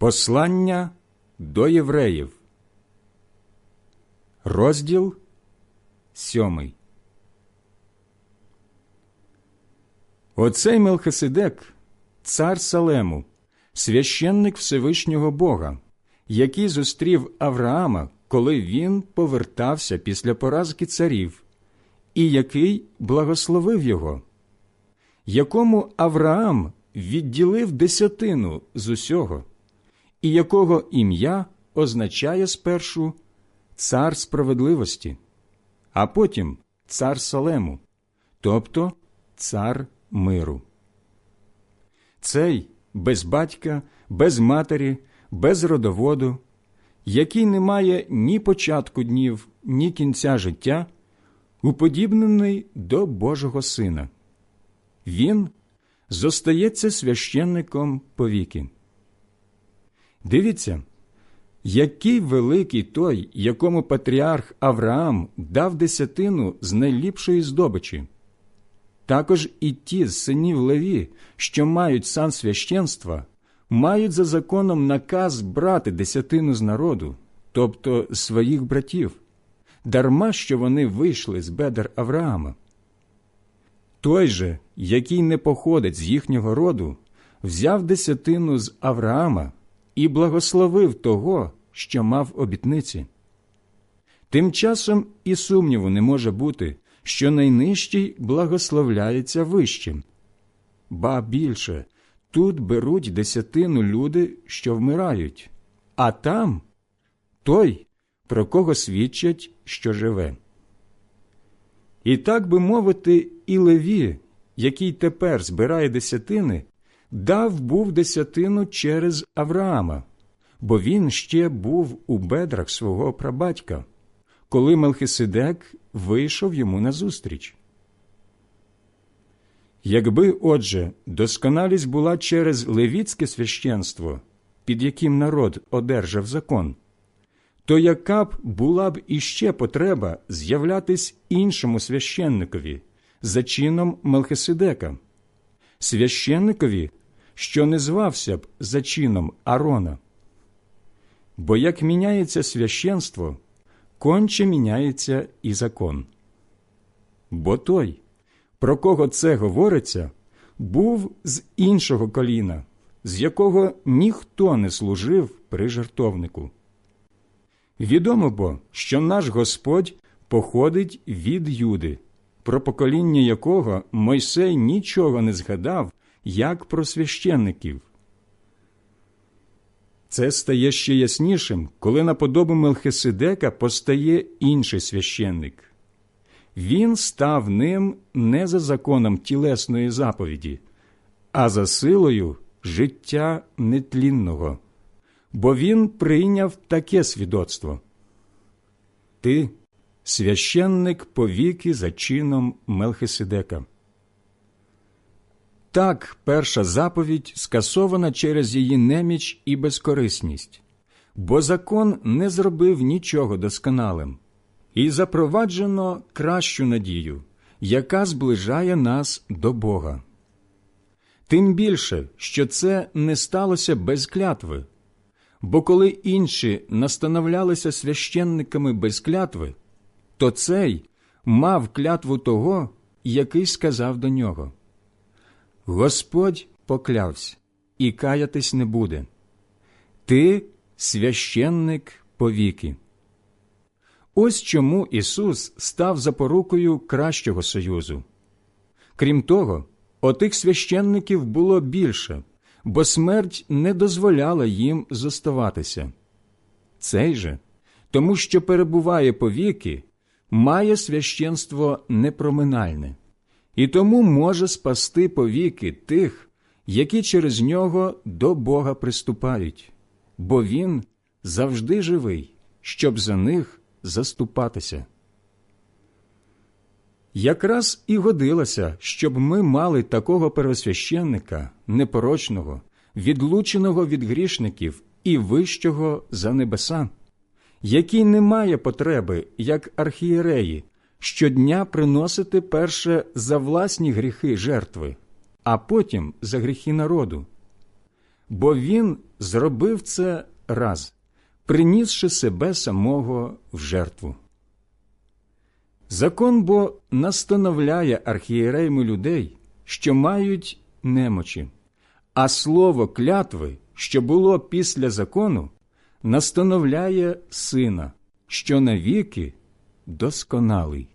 Послання до євреїв, розділ сьомий. Оцей Мелхиседек, цар Салему, священник Всевишнього Бога, який зустрів Авраама, коли він повертався після поразки царів, і який благословив його, якому Авраам відділив десятину з усього, і якого ім'я означає спершу цар справедливості, а потім цар Салему, тобто цар миру. Цей без батька, без матері, без родоводу, який не має ні початку днів, ні кінця життя, уподібнений до Божого Сина. Він зостається священником повіки. Дивіться, який великий той, якому патріарх Авраам дав десятину з найліпшої здобичі. Також і ті з синів Леві, що мають сан священства, мають за законом наказ брати десятину з народу, тобто своїх братів, дарма що вони вийшли з бедер Авраама. Той же, який не походить з їхнього роду, взяв десятину з Авраама і благословив того, що мав обітниці. Тим часом і сумніву не може бути, що найнижчий благословляється вищим. Ба більше тут беруть десятину люди, що вмирають, а там той, про кого свідчать, що живе. І так би мовити, і Леві, який тепер збирає десятини, дав був десятину через Авраама, бо він ще був у бедрах свого прабатька, коли Мелхиседек вийшов йому назустріч. Якби, отже, досконалість була через левіцьке священство, під яким народ одержав закон, то яка б була б іще потреба з'являтись іншому священникові за чином Мелхиседека, священникові, що не звався б за чином Арона? Бо як міняється священство, конче міняється і закон. Бо той, про кого це говориться, був з іншого коліна, з якого ніхто не служив при жертовнику. Відомо бо, що наш Господь походить від Юди, про покоління якого Мойсей нічого не згадав, як про священників. Це стає ще яснішим, коли на подобу Мелхиседека постає інший священник. Він став ним не за законом тілесної заповіді, а за силою життя нетлінного, бо він прийняв таке свідоцтво. Ти священник повіки за чином Мелхиседека. Так перша заповідь скасована через її неміч і безкорисність, бо закон не зробив нічого досконалим, і запроваджено кращу надію, яка зближає нас до Бога. Тим більше, що це не сталося без клятви, бо коли інші настановлялися священниками без клятви, то цей мав клятву того, який сказав до нього. Господь поклявся і каятись не буде. Ти священник повіки. Ось чому Ісус став запорукою кращого союзу. Крім того, отих священників було більше, бо смерть не дозволяла їм зоставатися. Цей же, тому що перебуває повіки, має священство непроминальне і тому може спасти повіки тих, які через нього до Бога приступають, бо Він завжди живий, щоб за них заступатися. Якраз і годилося, щоб ми мали такого первосвященника, непорочного, відлученого від грішників і вищого за небеса, який не має потреби, як архієреї, щодня приносити перше за власні гріхи жертви, а потім за гріхи народу. бо він зробив це раз, принісши себе самого в жертву. Закон бо настановляє архієрейми людей, що мають немочі, а слово клятви, що було після закону, настановляє сина, що навіки досконалий.